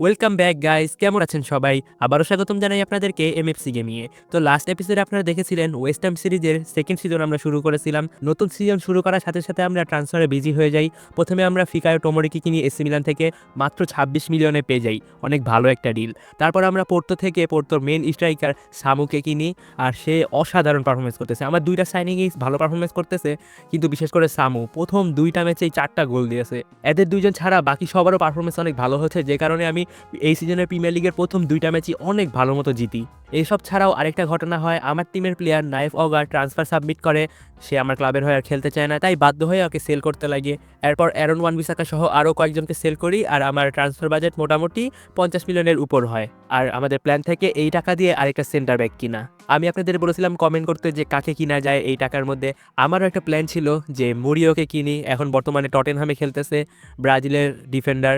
Welcome back guys কেমন আছেন সবাই? আবারও স্বাগতম জানাই আপনাদেরকে এমএফসি গেমিয়ে তো লাস্ট এপিসোডে আপনারা দেখেছিলেন ওয়েস্টার্ন সিরিজের সেকেন্ড সিজন আমরা শুরু করেছিলাম। নতুন সিজন শুরু করার সাথে সাথে আমরা ট্রান্সফারে বিজি হয়ে যাই। প্রথমে আমরা ফিকায় টোমরিকে কিনি এসি মিলান থেকে মাত্র ছাব্বিশ মিলিয়নে পেয়ে যাই। অনেক ভালো একটা ডিল তারপর আমরা পোর্তো থেকে পোর্তোর মেন স্ট্রাইকার সামুকে কিনি, আর সে অসাধারণ পারফরমেন্স করতেছে। আমার দুইটা সাইনিংই ভালো পারফরমেন্স করতেছে, কিন্তু বিশেষ করে সামু প্রথম দুইটা ম্যাচেই চারটা গোল দিয়েছে। এদের দুইজন ছাড়া বাকি সবারও পারফরমেন্স অনেক ভালো হচ্ছে, যে কারণে আমি এই সিজনের প্রিমিয়ার লিগের প্রথম দুইটা ম্যাচই অনেক ভালো মতো জিতি। এইসব ছাড়াও আরেকটা ঘটনা হয়, আমার টিমের player Nayef Aguerd transfer submit করে। সে আমার ক্লাবের হয়ে আর খেলতে চায় না, তাই বাধ্য হয়ে ওকে সেল করতে লাগে এরপর অ্যারন ওয়ান বিসাকা সহ আরও কয়েকজনকে সেল করি আর আমার ট্রান্সফার বাজেট মোটামুটি পঞ্চাশ মিলিয়নের উপর হয়। আর আমাদের প্ল্যান থেকে এই টাকা দিয়ে আরেকটা সেন্টার ব্যাক কিনা। আমি আপনাদের বলেছিলাম কমেন্ট করতে যে কাকে কিনা যায় এই টাকার মধ্যে। আমারও একটা প্ল্যান ছিল যে মুরিওকে কিনি। এখন বর্তমানে টটেনহামে খেলতেছে ব্রাজিলের ডিফেন্ডার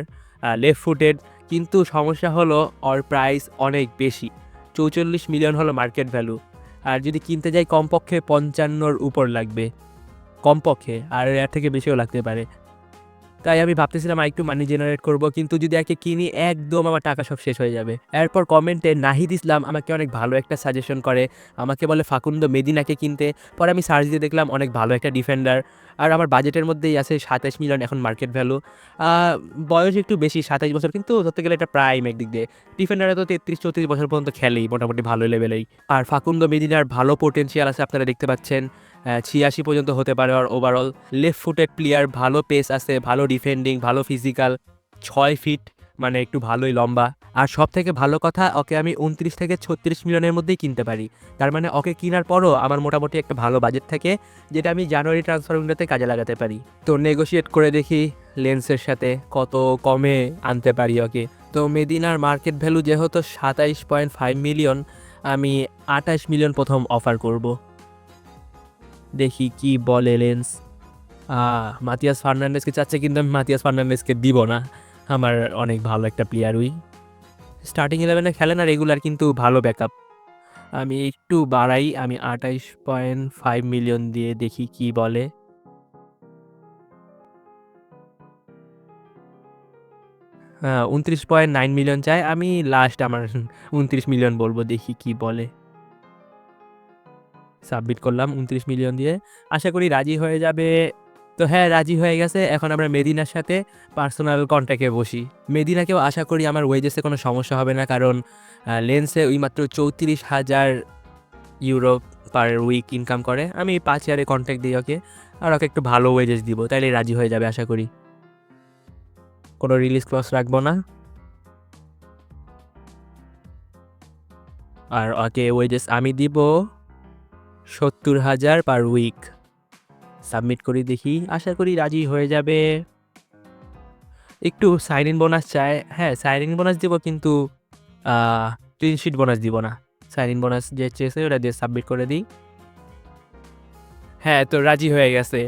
লেফট ফুটেড কিন্তু সমস্যা হলো ওর প্রাইস অনেক বেশি। চৌচল্লিশ মিলিয়ন হলো মার্কেট ভ্যালু আর যদি কিনতে যাই কমপক্ষে পঞ্চান্নর উপর লাগবে। কমপক্ষে, আর এর থেকে বেশিও লাগতে পারে। তাই আমি ভাবতেছিলাম আর একটু মানি জেনারেট করব, কিন্তু যদি একে কিনি, একদম আমার টাকা সব শেষ হয়ে যাবে। এরপর কমেন্টে নাহিদ ইসলাম আমাকে অনেক ভালো একটা সাজেশন করে। আমাকে বলে, ফাকুন্দ, মেদিনাকে কিনতে। পরে আমি সার্চ দিয়ে দেখলাম, অনেক ভালো একটা ডিফেন্ডার আর আমার বাজেটের মধ্যেই আছে সাতাশ মিলিয়ন এখন মার্কেট ভ্যালু বয়স একটু বেশি, সাতাশ বছর, কিন্তু ধরতে গেলে এটা প্রাইম একদিক দিয়ে। ডিফেন্ডারে তো তেত্রিশ, চৌত্রিশ বছর পর্যন্ত খেলেই, মোটামুটি ভালো লেভেলেই আর ফাকুন্দ, মেদিনার ভালো পোটেন্সিয়াল আছে, আপনারা দেখতে পাচ্ছেন। ছিয়াশি পর্যন্ত হতে পারে আর ওভারঅল লেফট ফুটেড প্লেয়ার ভালো পেস আছে, ভালো ডিফেন্ডিং ভালো ফিজিক্যাল ছয় ফিট মানে একটু ভালোই লম্বা। আর সব থেকে ভালো কথা, ওকে আমি উনত্রিশ থেকে ছত্রিশ মিলিয়নের মধ্যেই কিনতে পারি। তার মানে ওকে কেনার পরও আমার মোটামুটি একটা ভালো বাজেট থাকে, যেটা আমি জানুয়ারি ট্রান্সফার উইন্ডোতে কাজে লাগাতে পারি। তো নেগোশিয়েট করে দেখি লেন্সের সাথে কত কমে আনতে পারি ওকে। তো মেদিনার মার্কেট ভ্যালু যেহেতু সাতাইশ পয়েন্ট ফাইভ মিলিয়ন আমি আঠাশ মিলিয়ন প্রথম অফার করব। দেখি কি বলে লেন্স। মাতিয়াস ফার্নান্ডেসকে চাচ্ছে কিন্তু আমি মাতিয়াস ফার্নান্ডেসকে দিব না। আমার অনেক ভালো একটা প্লেয়ার উই। স্টার্টিং ইলেভেনে খেলে না রেগুলার কিন্তু ভালো ব্যাকআপ আমি একটু বাড়াই, আমি আঠাইশ পয়েন্ট ফাইভ মিলিয়ন দিয়ে দেখি কি বলে। উনত্রিশ পয়েন্ট নাইন মিলিয়ন চাই। আমি লাস্ট আমার উনত্রিশ মিলিয়ন বলব, দেখি কি বলে। সাবমিট করলাম উনত্রিশ মিলিয়ন দিয়ে। আশা করি রাজি হয়ে যাবে। তো হ্যাঁ রাজি হয়ে গেছে। এখন আমরা মেদিনার সাথে পার্সোনাল কন্ট্যাক্টে বসি। মেদিনাকেও আশা করি আমার ওয়েজেসে কোনো সমস্যা হবে না, কারণ লেন্সে ওই মাত্র চৌত্রিশ হাজার ইউরো পার উইক ইনকাম করে। আমি পাঁচ ইয়ারে কন্ট্যাক্ট দিই ওকে, আর ওকে একটু ভালো ওয়েজেস দিব, তাইলে রাজি হয়ে যাবে আশা করি। কোনো রিলিজ ক্লস রাখব না। আর ওকে ওয়েজেস আমি দিব। সত্তর হাজার পার উইক সাবমিট করি দেখি, আশা করি রাজি হয়ে যাবে। একটু সাইন ইন বোনাস চায় হ্যাঁ সাইন ইন বোনাস দিব কিন্তু ক্লিন শিট বোনাস দিব না। সাইন ইন বোনাস যে চেয়েছে ওটা দিয়ে সাবমিট করে দিই। হ্যাঁ তো রাজি হয়ে গেছে।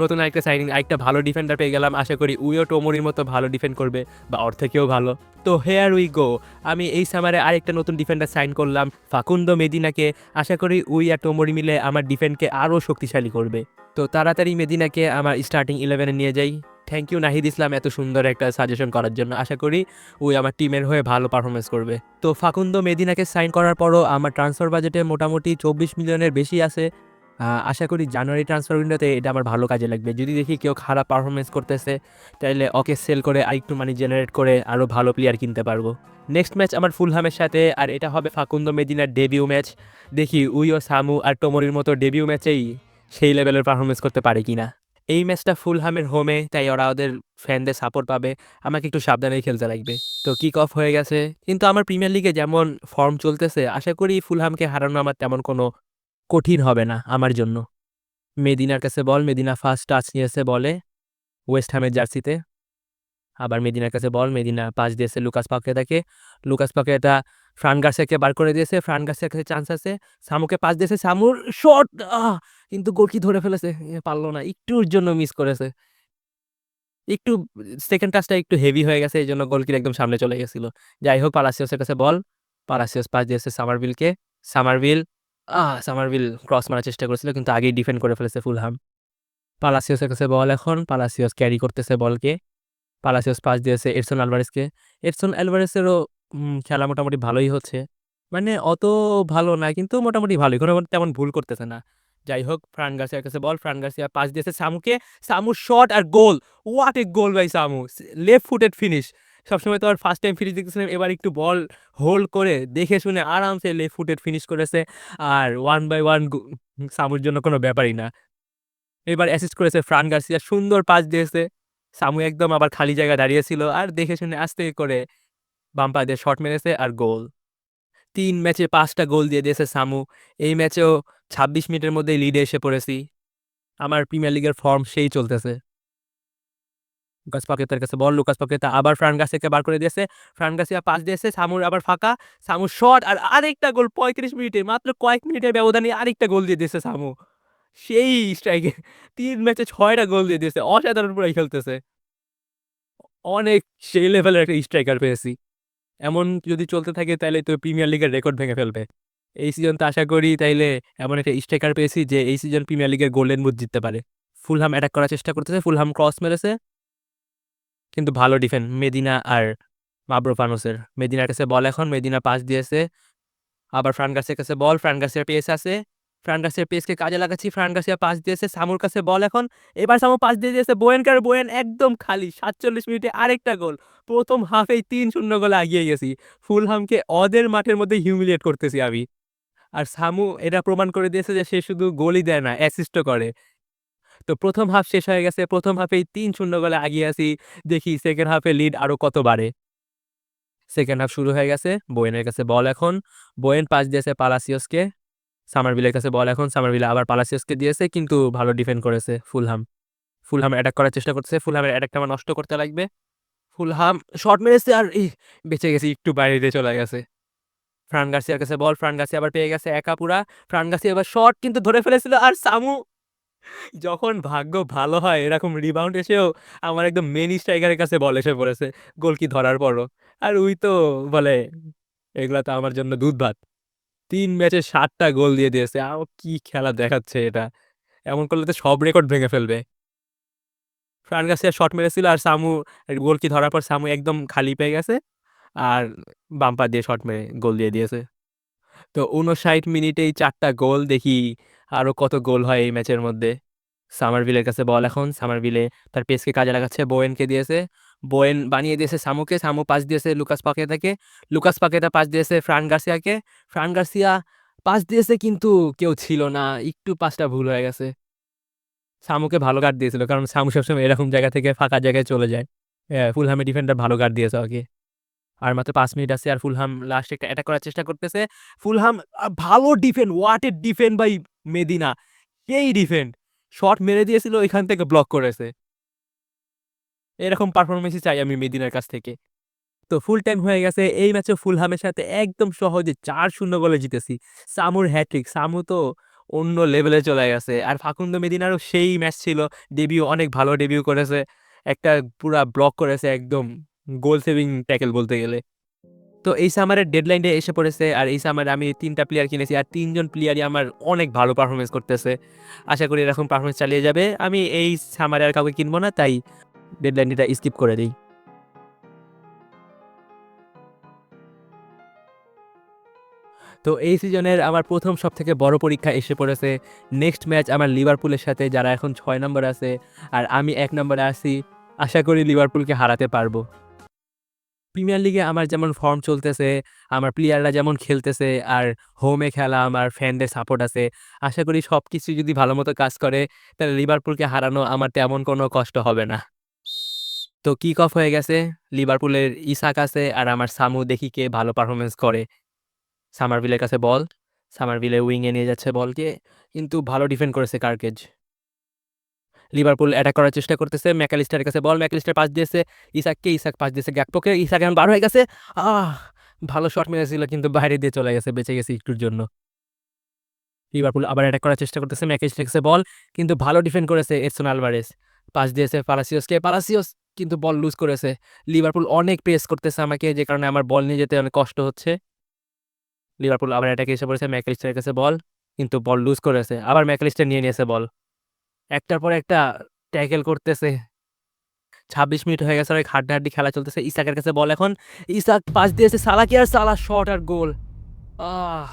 নতুন আরেকটা সাইনিং আরেকটা ভালো ডিফেন্ডার পেয়ে গেলাম। আশা করি উইও টোমরির মতো ভালো ডিফেন্ড করবে বা ওর ভালো। তো হেয়ার উই গো আমি এই সামারে আরেকটা নতুন ডিফেন্ডার সাইন করলাম, ফাকুন্দ মেদিনাকে। আশা করি উই আর টোমরি মিলে আমার ডিফেন্ডকে আরও শক্তিশালী করবে। তো তাড়াতাড়ি মেদিনাকে আমার স্টার্টিং ইলেভেনে নিয়ে যাই। থ্যাংক ইউ নাহিদ ইসলাম, এত সুন্দর একটা সাজেশন করার জন্য। আশা করি ওই আমার টিমের হয়ে ভালো পারফরমেন্স করবে। তো ফাকুন্দ মেদিনাকে সাইন করার পরও আমার ট্রান্সফার বাজেটে মোটামুটি চব্বিশ মিলিয়নের বেশি আছে। আশা করি জানুয়ারি ট্রান্সফার উইন্ডোতে এটা আমার ভালো কাজে লাগবে। যদি দেখি কেউ খারাপ পারফরমেন্স করতেছে তাহলে ওকে সেল করে আরেকটু মানি জেনারেট করে আরও ভালো প্লেয়ার কিনতে পারব। নেক্সট ম্যাচ আমার ফুলহামের সাথে, আর এটা হবে ফাকুন্দ মেদিনার ডেবিউ ম্যাচ দেখি উই ও সামু আর টোমরির মতো ডেবিউ ম্যাচেই সেই লেভেলের পারফরমেন্স করতে পারে কিনা। এই ম্যাচটা ফুলহামের হোমে তাই ওরা ওদের ফ্যানদের সাপোর্ট পাবে। আমাকে একটু সাবধানেই খেলতে লাগবে। তো কিক অফ হয়ে গেছে। কিন্তু আমার প্রিমিয়ার লিগে যেমন ফর্ম চলতেছে, আশা করি ফুলহামকে হারানো আমার তেমন কোনো কঠিন হবে না আমার জন্য। মেদিনার কাছে বল, মেদিনা ফার্স্ট টাচ নিয়েছে বলে ওয়েস্ট হ্যামের জার্সিতে। আবার মেদিনার কাছে বল, মেদিনা পাস দিয়েছে লুকাস পাকেতাকে লুকাস পাকেতা ফ্রান গার্সিয়াকে বার করে দিয়েছে, ফ্রান গার্সিয়ার কাছে চান্স আছে। সামুকে পাস দিয়েছে, সামুর শট কিন্তু গোলকি ধরে ফেলেছে? পারল না, একটুর জন্য মিস করেছে। একটু সেকেন্ড টাচটা একটু হেভি হয়ে গেছে এই জন্য গোলকির একদম সামনে চলে গেছিল। যাই হোক পালাসিয়াসের কাছে বল পালাসিয়াস পাস দিয়েছে সামারভিলকে সামারভিল আহ সামারভিল ক্রস মারার চেষ্টা করেছিল, কিন্তু আগেই ডিফেন্ড করে ফেলেছে ফুলহাম পালাসিয়াসের কাছে বল এখন পালাসিয়াস ক্যারি করতেছে বলকে পালাসিওস পাস দিয়েছে এডসন আলভারেসকে এডসন আলভারেজেরও উম, খেলা মোটামুটি ভালোই হচ্ছে। মানে অত ভালো না, কিন্তু মোটামুটি ভালোই। কোনো তেমন ভুল করতেছে না। যাই হোক ফ্রান গার্সিয়ার কাছে বল। ফ্রান গার্সিয়া পাস দিয়েছে সামুকে। Samu shot R goal. What a goal by Samu! Left footed finish. সবসময় তো আর ফার্স্ট টাইম ফিনিশ দেখতেছিলাম। এবার একটু বল হোল্ড করে দেখে শুনে আরামসে লেফট ফুটেড ফিনিশ করেছে। আর ওয়ান বাই ওয়ান সামুর জন্য কোনো ব্যাপারই না। এবার অ্যাসিস্ট করেছে ফ্রান গার্সিয়া। সুন্দর পাস দিয়েছে। সামু একদম আবার খালি জায়গায় দাঁড়িয়ে ছিল। আর দেখে শুনে আস্তে করে বাম পা দিয়ে শট মেরেছে আর গোল। তিন ম্যাচে পাঁচটা গোল দিয়ে দিয়েছে সামু। এই ম্যাচেও ২৬ মিনিটের মধ্যেই লিডে এসে পড়েছি। আমার প্রিমিয়ার লিগের ফর্ম সেই চলতেছে। লুকাস পাকেতার কাছে বল। লুকাস পাকেতা আবার ফ্রান গার্সিয়াকে বার করে দিয়েছে। ফ্রান গার্সিয়া পাস দিয়েছে। সামুর আবার ফাঁকা। সামু শট আর আরেকটা গোল ৩৫ মিনিটে। মাত্র কয়েক মিনিটের ব্যবধানে আরেকটা গোল দিয়ে দিয়েছে সামু। সেই স্ট্রাইকে তিন ম্যাচে ছয়টা গোল দিয়ে দিয়েছে। অসাধারণ পুরাই খেলতেছে। অনেক সেই লেভেলের একটা স্ট্রাইকার পেয়েছি। এমন যদি চলতে থাকে তাহলে তো প্রিমিয়ার লিগের রেকর্ড ভেঙে ফেলবে। এই সিজন তো আশা করি তাইলে এমন একটা স্ট্রাইকার পেয়েছি যে এই সিজন প্রিমিয়ার লিগের গোল্ডেন বুট জিততে পারে। ফুলহাম অ্যাটাক করার চেষ্টা করতেছে। ফুলহাম ক্রস মেরেছে। কিন্তু ভালো ডিফেন্ড মেদিনা আর মাব্রোপানোসের। মেদিনার কাছে বল এখন। মেদিনা পাস দিয়েছে। আবার ফ্রান গার্সিয়ার কাছে বল। ফ্রান গার্সিয়ার পেস আছে। ফ্রান গার্সিয়ার পেসকে কাজে লাগাচ্ছি। ফ্রান গার্সিয়া পাস দিয়েছে। সামুর কাছে বল এখন। এবার সামু পাস দিয়ে দিয়েছে বোয়েনকার বোয়েন একদম খালি। ৪৭ মিনিটে আরেকটা গোল। প্রথম হাফেই ৩-০ গোলে এগিয়ে গেছি। ফুলহামকে অদের মাঠের মধ্যে হিউমিলিয়েট করতেছি আমি। আর সামু এটা প্রমাণ করে দিয়েছে যে সে শুধু গোলই দেয় না, অ্যাসিস্টও করে। তো প্রথম হাফ শেষ হয়ে গেছে। প্রথম হাফেই ৩-০ গোলে এগিয়ে আছি। দেখি সেকেন্ড হাফে লিড আরও কত বাড়ে। সেকেন্ড হাফ শুরু হয়ে গেছে। বোয়েনের কাছে বল এখন। বোয়েন পাস দিয়েছে পালাসিওসকে। সামারভিলের কাছে বল এখন। সামারভিলে আবার পালাসিওসকে দিয়েছে, কিন্তু ভালো ডিফেন্ড করেছে ফুলহাম। ফুলহাম অ্যাটাক করার চেষ্টা করতেছে। ফুলহামের অ্যাটাকটা আমার নষ্ট করতে লাগবে। ফুলহাম শর্ট মেরেছে আর ইহ! বেঁচে গেছি, একটু বাইরে দিয়ে চলে গেছে। ফ্রান গার্সিয়ার কাছে বল। ফ্রান আবার পেয়ে গেছে একা পুরা। ফ্রান এবার শট কিন্তু ধরে ফেলেছিল আর সামু যখন ভাগ্য ভালো হয়, এরকম রিবাউন্ড এসেও আমার একদম মেইন স্ট্রাইকারের কাছে বল এসে পড়েছে। গোল কি ধরার পরও। আর ওই তো বলে, এগুলা তো আমার জন্য দুধ ভাত। তিন ম্যাচে ৭ টা গোল দিয়ে দিয়েছে। আও কি খেলা দেখাচ্ছে এটা। এমন করলে তো সব রেকর্ড ভেঙে ফেলবে। ফ্রান গার্সিয়া শট মেরেছিল আর সামু গোল কি ধরার পর সামু একদম খালি পেয়ে গেছে। আর বাম পা দিয়ে শট মেরে গোল দিয়ে দিয়েছে। তো ৫৯ মিনিটেই ৪ টা গোল দেখি আরও কত গোল হয় এই ম্যাচের মধ্যে। সামার সামারভিলের কাছে বল এখন। সামার সামারভিলে তার পেসকে কাজে লাগাচ্ছে। বোয়েনকে দিয়েছে। বোয়েন বানিয়ে দিয়েছে সামুকে। সামু পাস দিয়েছে লুকাস পাকেতাকে। লুকাস পাকেতা পাস দিয়েছে ফ্রান গার্সিয়াকে। ফ্রান গার্সিয়া পাস দিয়েছে কিন্তু কেউ ছিল না। একটু পাসটা ভুল হয়ে গেছে। সামুকে ভালো গার্ড দিয়েছিল। কারণ সামু সবসময় এরকম জায়গা থেকে ফাঁকা জায়গায় চলে যায়। ফুলহামের ডিফেন্ডার ভালো গার্ড দিয়েছে ওকে। আর মাত্র পাঁচ মিনিট আছে আর ফুলহাম লাস্টে একটা অ্যাটাক করার চেষ্টা করতেছে। ফুলহাম ভালো defend what a defend by Medina. সেই ডিফেন্ড। শট মেরে দিয়েছিল, এখান থেকে ব্লক করেছে। এরকম পারফরম্যান্সই চাই আমি মেদিনার কাছ থেকে। তো ফুল টাইম হয়ে গেছে। এই ম্যাচেও ফুলহামের সাথে একদম সহজে ৪-০ গোলে জিতেছি। সামুর হ্যাট্রিক। সামু তো অন্য লেভেলে চলে গেছে। আর ফাকুন্দ মেদিনারও সেই ম্যাচ ছিল। ডেবিউ অনেক ভালো ডেবিউ করেছে। একটা পুরা ব্লক করেছে একদম গোল সেভিং ট্যাকেল বলতে গেলে। তো এই সামারের ডেডলাইন ডে এসে পড়েছে। আর এই সামারে আমি তিনটা প্লেয়ার কিনেছি। আর ৩ জন প্লেয়ারই আমার অনেক ভালো পারফরমেন্স করতেছে। আশা করি এরকম পারফরমেন্স চালিয়ে যাবে। আমি এই সামারে আর কাউকে কিনবো না, তাই ডেডলাইন ডেটা স্কিপ করে দেই। তো এই সিজনের আমার প্রথম সবথেকে বড় পরীক্ষা এসে পড়েছে। নেক্সট ম্যাচ আমার লিভারপুলের সাথে, যারা এখন ছয় নম্বর আছে। আর আমি এক নম্বরে আছি। আশা করি লিভারপুলকে হারাতে পারব। প্রিমিয়ার লিগে আমার যেমন ফর্ম চলতেছে, আমার প্লেয়াররা যেমন খেলতেছে আর হোমে খেলা আমার ফ্যানদের সাপোর্ট আছে। আশা করি সবকিছু যদি ভালো মতো কাজ করে তাহলে লিভারপুলকে হারানো আমার তেমন কোনো কষ্ট হবে না। তো কিক অফ হয়ে গেছে। লিভারপুলের ইসাক আছে আর আমার সামু দেখি কে ভালো পারফরমেন্স করে। সামারভিলের কাছে বল। সামারভিলে উইংয়ে নিয়ে যাচ্ছে বলকে। কিন্তু ভালো ডিফেন্ড করেছে কার্কেজ। লিভারপুল অ্যাটাক করার চেষ্টা করতেছে। ম্যাকালিস্টারের কাছে বল। ম্যাকালিস্টার পাস দিয়েছে ইসাককে। ইসাক পাস দিয়েছে গ্যাকপোকে। ইসাক এখন বার হয়ে গেছে। আহ! ভালো শট মেরেছিল কিন্তু বাইরে দিয়ে চলে গেছে। বেঁচে গেছে একটুর জন্য। লিভারপুল আবার অ্যাটাক করার চেষ্টা করতেছে। ম্যাকালিস্টারের কাছে বল। কিন্তু ভালো ডিফেন্ড করেছে এডসন আলভারেস পাস দিয়েছে পালাসিওসকে। পালাসিওস কিন্তু বল লুজ করেছে। লিভারপুল অনেক প্রেস করতেছে আমাকে, যে কারণে আমার বল নিয়ে যেতে অনেক কষ্ট হচ্ছে। লিভারপুল আবার অ্যাটাকে এসে পড়েছে। ম্যাকালিস্টারের কাছে বল। কিন্তু বল লুজ করেছে। আবার ম্যাকালিস্টার নিয়ে নিয়েছে বল। একটার পর একটা ট্যাকল করতেছে। ছাব্বিশ মিনিট হয়ে গেছে অনেক হাড্ডাহাড্ডি খেলা চলতেছে। ইসাকের কাছে বল এখন। ইসাক পাস দিয়েছে সালাকি আর সালা, শট আর গোল। আহ,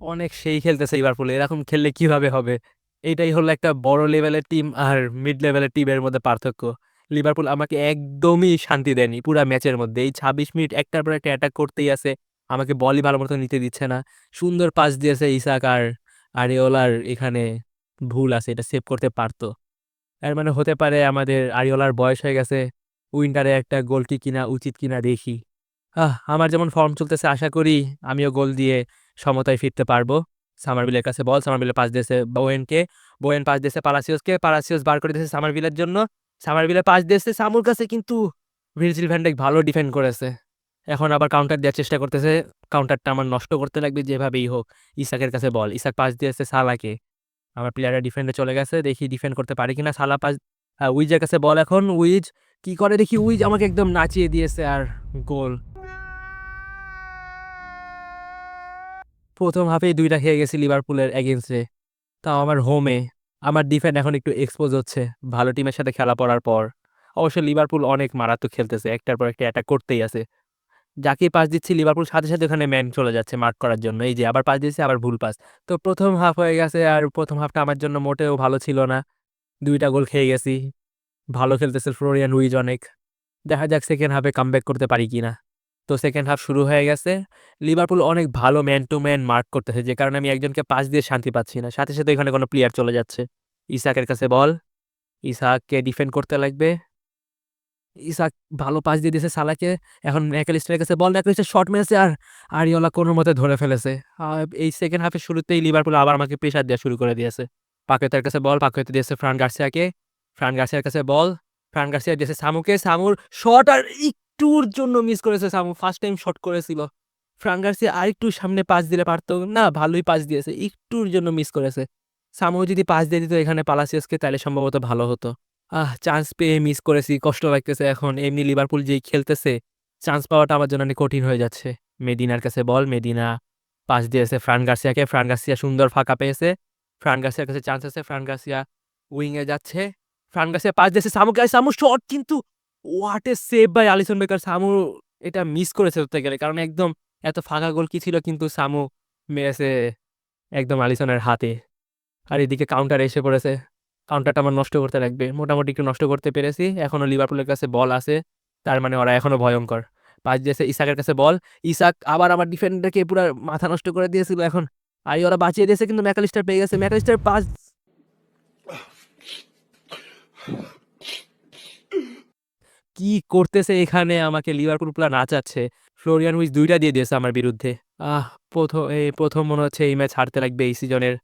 অনেক সেই খেলতেছে লিভারপুল। এরকম খেললে কীভাবে হবে? এটাই হলো একটা বড় লেভেলের টিম আর মিড লেভেলের টিমের মধ্যে পার্থক্য। লিভারপুল আমাকে একদমই শান্তি দেয়নি পুরা ম্যাচের মধ্যে। এই ছাব্বিশ মিনিট একটার পর একটা অ্যাটাক করতেই আছে। আমাকে বলই ভালো মতো নিতে দিচ্ছে না। সুন্দর পাস দিয়েছে ইসাক আর আরিওলার এখানে। ভুল আছে, এটা সেভ করতে পারতো। এর মানে হতে পারে আমাদের আরিওলার বয়স হয়ে গেছে, উইন্টারে একটা গোলটি কিনা, উচিত কিনা দেখি। আহ, আমার যেমন ফর্ম চলতেছে, আশা করি আমিও গোল দিয়ে সমতায় ফিরতে পারব। সামারবিলের কাছে বল সামারবিলে পাস দিয়েছে বোয়েনকে বোয়েন পাস দিয়েছে পালাসিওসকে পালাসিওস বার করে দিয়েছে সামারবিলের জন্য। সামারবিলে পাস দিয়েছে সামুর কাছে, কিন্তু ভিরজিল ভ্যান্ডেক ভালো ডিফেন্ড করেছে। এখন আবার কাউন্টার দেওয়ার চেষ্টা করতেছে। কাউন্টারটা আমার নষ্ট করতে লাগবে, যেভাবেই হোক। ইসাকের কাছে বল ইসাক পাস দিয়েছে সালাকে আমার প্লেয়াররা ডিফেন্ডে চলে গেছে, দেখি ডিফেন্ড করতে পারি কিনা। সালা পাস উইজের কাছে বল এখন। উইজ কি করে? দেখি উইজ আমাকে একদম নাচিয়ে দিয়েছে আর গোল। প্রথম হাফেই দুইটা খেয়ে গেছি লিভারপুলের এগেনস্টে তাও আমার হোমে আমার ডিফেন্ড এখন একটু এক্সপোজ হচ্ছে। ভালো টিমের সাথে খেলা পড়ার পর। অবশ্য লিভারপুল অনেক মারাত্মক খেলতেছে। একটার পর একটা অ্যাটাক করতেই আছে। যাকে পাস দিচ্ছি লিভারপুল সাথে সাথে ওখানে ম্যান চলে যাচ্ছে মার্ক করার জন্য। এই যে, আবার পাস দিচ্ছে আবার ভুল পাস তো প্রথম হাফ হয়ে গেছে আর প্রথম হাফটা আমার জন্য মোটেও ভালো ছিল না। দুইটা গোল খেয়ে গেছি। ভালো খেলতেছে ফ্লোরিয়ান উইজ অনেক। দেখা যাক সেকেন্ড হাফে কামব্যাক করতে পারি কি না তো সেকেন্ড হাফ শুরু হয়ে গেছে। লিভারপুল অনেক ভালো ম্যান টু ম্যান মার্ক করতেছে, যে কারণে আমি একজনকে পাস দিয়ে শান্তি পাচ্ছি না। সাথে সাথে এখানে কোনো প্লেয়ার চলে যাচ্ছে। ইসাকের কাছে বল ইসাককে ডিফেন্ড করতে লাগবে। ইসাক ভালো পাস দিয়ে দিয়েছে সালাকে। এখন ম্যাকালিস্টারের কাছে বল ম্যাকালিস্টার শর্ট মেরেছে আর আরিওলা কোনো মতে ধরে ফেলেছে। এই সেকেন্ড হাফের শুরুতেই লিভারপুল আবার আমাকে প্রেশার দেওয়া শুরু করে দিয়েছে। পাকেতের কাছে বল, পাকেতে দিয়েছে ফ্রান গার্সিয়াকে ফ্রান গার্সিয়ার কাছে বল ফ্রান গার্সিয়া দিয়েছে সামুকে। সামুর শট আর একটুর জন্য মিস করেছে সামু। ফার্স্ট টাইম শট করেছিল। ফ্রান গার্সিয়া আর একটু সামনে পাস দিলে পারতো। না, ভালোই পাস দিয়েছে। একটুর জন্য মিস করেছে। সামু যদি পাস দিয়ে দিত এখানে পালাসিয়াসকে তাহলে সম্ভবত ভালো হতো। আহ চান্স পেয়ে মিস করেছি, কষ্ট লাগতেছে এখন। এমনি লিভারপুল যেই খেলতেছে চান্স পাওয়াটা আমার জন্য কঠিন হয়ে যাচ্ছে। মেদিনার কাছে বল, মেদিনা পাস দিয়েছে ফ্রান গার্সিয়াকে। ফ্রান গার্সিয়া সুন্দর ফাঁকা পেয়েছে। ফ্রান গার্সিয়ার কাছে চান্স আছে, ফ্রান গার্সিয়া উইংয়ে যাচ্ছে। ফ্রান গার্সিয়া পাস দিয়েছে সামুকে আর সামু শট কিন্তু what a save by Alisson Becker Samu এটা মিস করেছে ধরতে গেলে কারণ একদম এত ফাঁকা গোল কি ছিল কিন্তু সামু মেরেছে একদম আলিসনের হাতে। আর এদিকে কাউন্টার এসে পড়েছে। কাউন্টারটা আমার নষ্ট করতে লাগবে। মোটামুটি একটু নষ্ট করতে পেরেছি। এখনও লিভারপুলের কাছে বল আছে। তার মানে ওরা এখনও ভয়ঙ্কর। পাঁচ দিয়েছে ইসাকের কাছে বল ইসাক আবার আমার ডিফেন্ডারকে পুরো মাথা নষ্ট করে দিয়েছিল এখন। আর ওরা বাঁচিয়ে দিয়েছে কিন্তু ম্যাকালিস্টার পেয়ে গেছে। ম্যাকালিস্টার পাঁচ কি করতেছে এখানে? আমাকে লিভারপুল পুরা নাচাচ্ছে। ফ্লোরিয়ান উইচ দুইটা দিয়ে দিয়েছে আমার বিরুদ্ধে। আহ প্রথম এই প্রথম মনে হচ্ছে এই ম্যাচ হারতে লাগবে এই সিজনের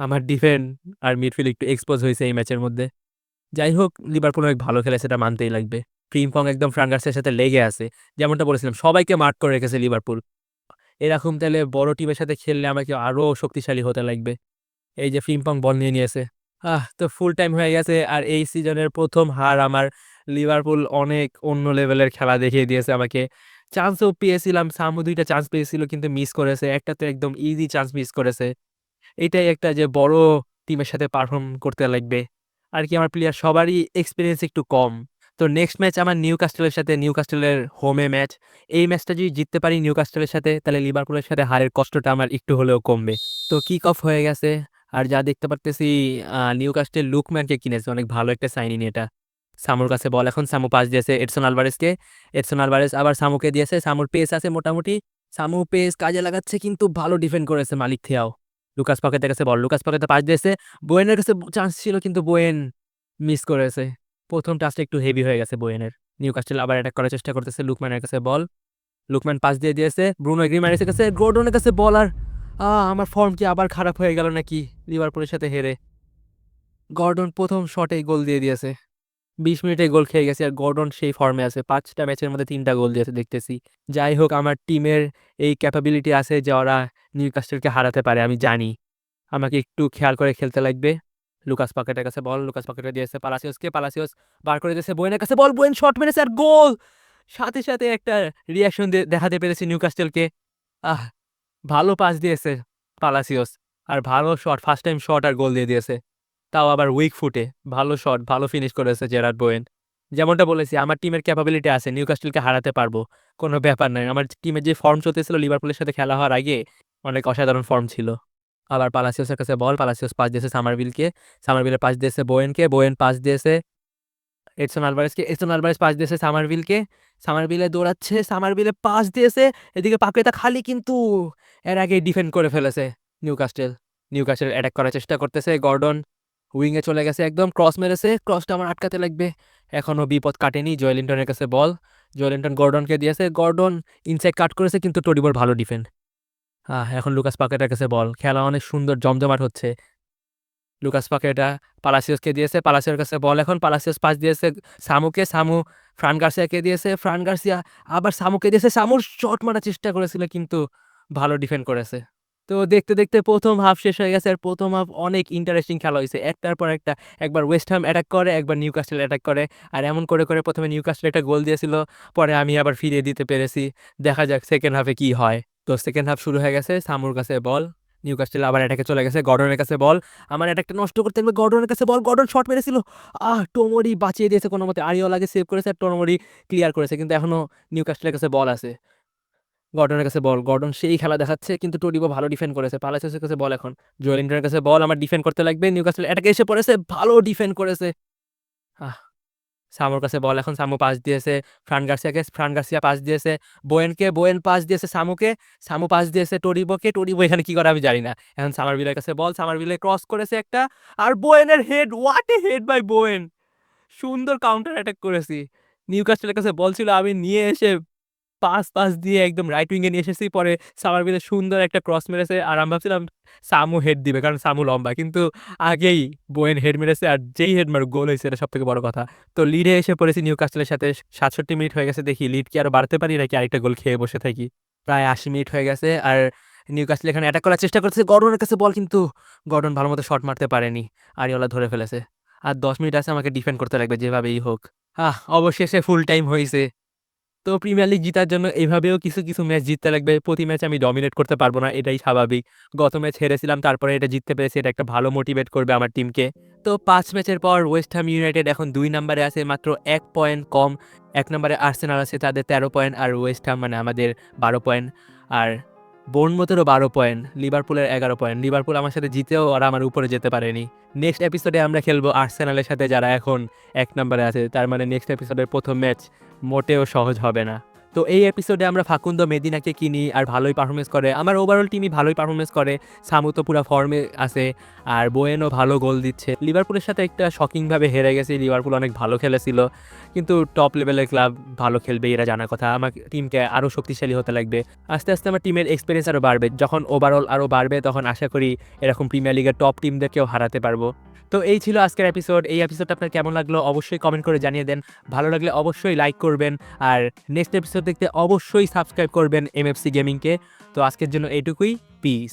আমার ডিফেন্ড আর মিডফিল্ড একটু এক্সপোজ হয়েছে এই ম্যাচের মধ্যে। যাই হোক লিভারপুল অনেক ভালো খেলে সেটা মানতেই লাগবে। ফ্রিমপং একদম ফ্রাঙ্গার্সের সাথে লেগে আছে, যেমনটা বলেছিলাম, সবাইকে মার্ক করে রেখেছে লিভারপুল এরকম তাহলে বড় টিমের সাথে খেললে আমাকে আরও শক্তিশালী হতে লাগবে। এই যে ফ্রিমপং বল নিয়ে নিয়েছে, আহ, তো ফুল টাইম হয়ে গেছে আর এই সিজনের প্রথম হার আমার লিভারপুল অনেক অন্য লেভেলের খেলা দেখিয়ে দিয়েছে আমাকে। চান্সও পেয়েছিলাম, সামু দুইটা চান্স পেয়েছিল কিন্তু মিস করেছে, একটা তো একদম ইজি চান্স মিস করেছে। এটাই একটা যে বড় টিমের সাথে পারফর্ম করতে লাগবে। আর কি, আমার প্লেয়ার সবারই এক্সপিরিয়েন্স একটু কম। তো নেক্সট ম্যাচ আমার নিউ কাস্টেলের সাথে নিউ কাস্টেলের হোমে ম্যাচ এই ম্যাচটা যদি জিততে পারি নিউ কাস্টেলের সাথে, তাহলে লিভারপুলের সাথে হারের কষ্টটা আমার একটু হলেও কমবে। তো কিক অফ হয়ে গেছে। আর যা দেখতে পারতেছি নিউ কাস্টেল লুকম্যানকে কিনেছে, অনেক ভালো একটা সাইনিং এটা। সামুর কাছে বল এখন সামু পাস দিয়েছে এডসন আলভারেজকে এডসন আলভারেজ আবার সামুকে দিয়েছে, সামুর পেস আছে মোটামুটি। সামু পেস কাজে লাগাচ্ছে, কিন্তু ভালো ডিফেন্ড করেছে মালিক থিয়াও। লুকাস পকেটের কাছে বল। লুকাস পকেটে পাস দিয়েছে। বোয়েনের কাছে চান্স ছিল, কিন্তু বোয়েন মিস করেছে। প্রথম টাচটা একটু হেভি হয়ে গেছে বোয়েনের নিউ কাস্টেল আবার অ্যাটাক করার চেষ্টা করতেছে লুকম্যানের কাছে বল। লুকম্যান পাস দিয়ে দিয়েছে। ব্রুনো গ্রিমারেসের কাছে গোর্ডনের কাছে বল আর আমার ফর্ম কি আবার খারাপ হয়ে গেল নাকি? লিভারপুলের সাথে হেরে। গর্ডন প্রথম শটেই গোল দিয়ে দিয়েছে। বিশ মিনিটে গোল খেয়ে গেছে আর গর্ডন সেই ফর্মে আছে। পাঁচটা ম্যাচের মধ্যে তিনটা গোল দিয়েছে দেখতেছি। যাই হোক, আমার টিমের এই ক্যাপাবিলিটি আছে যে ওরা নিউ কাস্টেলকে হারাতে পারে, আমি জানি। আমাকে একটু খেয়াল করে খেলতে লাগবে। লুকাস পকেটের কাছে বল, লুকাস পকেটে দিয়েছে পালাসিওসকে। পালাসিওস বার করে দিয়েছে বোয়েনের কাছে বল, বোয়েন শট মেরেছে আর গোল! সাথে সাথে একটা রিয়াকশন দেখাতে পেরেছে নিউ কাস্টেলকে আহ, ভালো পাস দিয়েছে পালাসিওস। আর ভালো শট ফার্স্ট টাইম শট আর গোল দিয়ে দিয়েছে। তাও আবার উইক ফুটে ভালো শট ভালো ফিনিশ করেছে জেরার্ড বোয়েন। যেমনটা বলেছি, আমার টিমের ক্যাপাবিলিটি আছে নিউকাস্টেলকে হারাতে পারব, কোনো ব্যাপার নয় আমার টিমের যে ফর্ম চলতেছিল লিভারপুলের সাথে খেলা হওয়ার আগে, অনেক অসাধারণ ফর্ম ছিল। আবার পালাসিওসের কাছে বল পালাসিওস পাস দিয়েছে সামারভিলকে সামারভিলের পাস দিয়েছে বোয়েনকে, বোয়েন পাস দিয়েছে এডসন আলভারেজকে, এডসন আলভারেজ পাস দিয়েছে সামারভিলকে, সামারভিলে দৌড়াচ্ছে, সামারভিলে পাস দিয়েছে, এদিকে পাকুয়েতা খালি কিন্তু এর আগে ডিফেন্ড করে ফেলেছে Newcastle Newcastle Newcastle attack করার চেষ্টা করতেছে, গর্ডন উইংয়ে চলে গেছে, একদম ক্রস মেরেছে। ক্রসটা আমার আটকাতে লাগবে। এখনও বিপদ কাটেনি জয়েলিন্টনের কাছে বল জয়েলিন্টন গর্ডনকে দিয়েছে। গর্ডন ইনসাইড কাট করেছে, কিন্তু টরিবোর ভালো ডিফেন্ড হ্যাঁ এখন লুকাস পাকেটার কাছে বল খেলা অনেক সুন্দর, জমজমাট হচ্ছে। লুকাস পাকেটা পালাসিয়াসকে দিয়েছে পালাসিয়ার কাছে বল এখন পালাসিয়াস পাস দিয়েছে সামুকে সামু ফ্রান গার্সিয়াকে দিয়েছে ফ্রান গার্সিয়া আবার সামুকে দিয়েছে। সামুর শট মারার চেষ্টা করেছিল, কিন্তু ভালো ডিফেন্ড করেছে। তো দেখতে দেখতে প্রথম হাফ শেষ হয়ে গেছে আর প্রথম হাফ অনেক ইন্টারেস্টিং খেলা হয়েছে। একটার পর একটা একবার ওয়েস্ট হ্যাম অ্যাটাক করে, একবার নিউ কাস্টেল অ্যাটাক করে। আর এমন করে করে প্রথমে নিউ কাস্টেল একটা গোল দিয়েছিল, পরে আমি আবার ফিরিয়ে দিতে পেরেছি। দেখা যাক সেকেন্ড হাফে কি হয়। তো সেকেন্ড হাফ শুরু হয়ে গেছে, সামুর কাছে বল। নিউ কাস্টেল আবার অ্যাটাকে চলে গেছে গর্ডনের কাছে বল। আমার অ্যাটাকটা নষ্ট করতে হবে গর্ডনের কাছে বল। গর্ডন শট মেরেছিল। আহ টোমরি বাঁচিয়ে দিয়েছে কোনো মতে আরিওলাকে সেভ করেছে আর টোমরি ক্লিয়ার করেছে। কিন্তু এখনও নিউ কাস্টেলের কাছে বল আছে। গর্ডনের কাছে বল। গর্ডন সেই খেলা দেখাচ্ছে, কিন্তু টোডিবো ভালো ডিফেন্ড করেছে। পালাসেসের কাছে বল এখন। জোয়েলিন্টনের কাছে বল, আমার ডিফেন্ড করতে লাগবে। নিউ কাস্টেল অ্যাটাকে এসে পড়েছে, ভালো ডিফেন্ড করেছে। আহ, সামুর কাছে বল। এখন সামু পাস দিয়েছে, ফ্রান গার্সিয়াকে, ফ্রান গার্সিয়া পাস দিয়েছে, বোয়েনকে, বোয়েন পাস দিয়েছে সামুকে, সামু পাস দিয়েছে টরিবোকে টরিবো এখানে কি করে আমি জানি না। এখন সামার বিলের কাছে বল, সামার বিলে ক্রস করেছে একটা, আর বোয়েনের head what a head by Bowen! সুন্দর কাউন্টার অ্যাটাক করেছি। নিউ কাস্টেলের কাছে বল ছিল, আমি নিয়ে এসে পাস পাস দিয়ে একদম রাইট উইংয়ে নিয়ে এসেছি। পরে সামার বিলে সুন্দর একটা ক্রস মেরেছে আর আমি ভাবছিলাম সামু হেড দিবে, কারণ সামু লম্বা। কিন্তু আগেই বোয়েন হেড মেরেছে আর যেই হেড মার গোল হয়েছে, এটা সব থেকে বড় কথা। তো লিডে এসে পড়েছি নিউ কাস্টেলের সাথে। সাতষট্টি মিনিট হয়ে গেছে দেখি লিড কি আরও বাড়তে পারি, নাকি আরেকটা গোল খেয়ে বসে থাকি। প্রায় আশি মিনিট হয়ে গেছে আর নিউ কাস্টেল এখানে অ্যাটাক করার চেষ্টা করছে গর্ডনের কাছে বল কিন্তু গর্ডন ভালো মতো শট মারতে পারেনি। আরিওলা ধরে ফেলেছে। আর দশ মিনিট আছে আমাকে ডিফেন্ড করতে লাগবে, যেভাবেই হোক। আহ, অবশেষে ফুল টাইম হয়েছে। তো প্রিমিয়ার লিগ জিতার জন্য এভাবেও কিছু কিছু ম্যাচ জিততে লাগবে। প্রতি ম্যাচ আমি ডমিনেট করতে পারব না, এটাই স্বাভাবিক। গত ম্যাচ হেরেছিলাম, তারপরে এটা জিততে পেরেছি, এটা একটা ভালো মোটিভেট করবে আমার টিমকে তো পাঁচ ম্যাচের পর ওয়েস্ট হ্যাম ইউনাইটেড এখন দুই নম্বরে আছে, মাত্র এক পয়েন্ট কম। এক নম্বরে আর্সেনাল আছে, তাদের তেরো পয়েন্ট আর ওয়েস্ট হ্যাম মানে আমাদের বারো পয়েন্ট আর বোর্নমতেরও বারো পয়েন্ট লিভারপুলের এগারো পয়েন্ট লিভারপুল আমার সাথে জিতেও ওরা আমার উপরে যেতে পারেনি। নেক্সট এপিসোডে আমরা খেলব আর্সেনালের সাথে, যারা এখন এক নম্বরে আছে। তার মানে নেক্সট এপিসোডের প্রথম ম্যাচ মোটেও সহজ হবে না। তো এই এপিসোডে আমরা ফাকুন্দ মেদিনাকে কিনি আর ভালোই পারফরমেন্স করে। আমার ওভারঅল টিমই ভালোই পারফরমেন্স করে। সামু তো পুরো ফর্মে আছে আর বোয়েনও ভালো গোল দিচ্ছে। লিভারপুলের সাথে একটা শকিংভাবে হেরে গেছে। লিভারপুল অনেক ভালো খেলেছিল। কিন্তু টপ লেভেলের ক্লাব ভালো খেলবে, এরা জানার কথা। আমার টিমকে আরও শক্তিশালী হতে লাগবে। আস্তে আস্তে আমার টিমের এক্সপিরিয়েন্স আরও বাড়বে। যখন ওভারঅল আরও বাড়বে, তখন আশা করি এরকম প্রিমিয়ার লিগের টপ টিমদেরকেও হারাতে পারব। তো এই ছিল আজকের এপিসোড এই এপিসোডটা আপনার কেমন লাগল অবশ্যই কমেন্ট করে জানিয়ে দেন। ভালো লাগলে অবশ্যই লাইক করবেন আর নেক্সট এপিসোড দেখতে অবশ্যই সাবস্ক্রাইব করবেন এমএফসি গেমিংকে তো আজকের জন্য এইটুকুই। পিস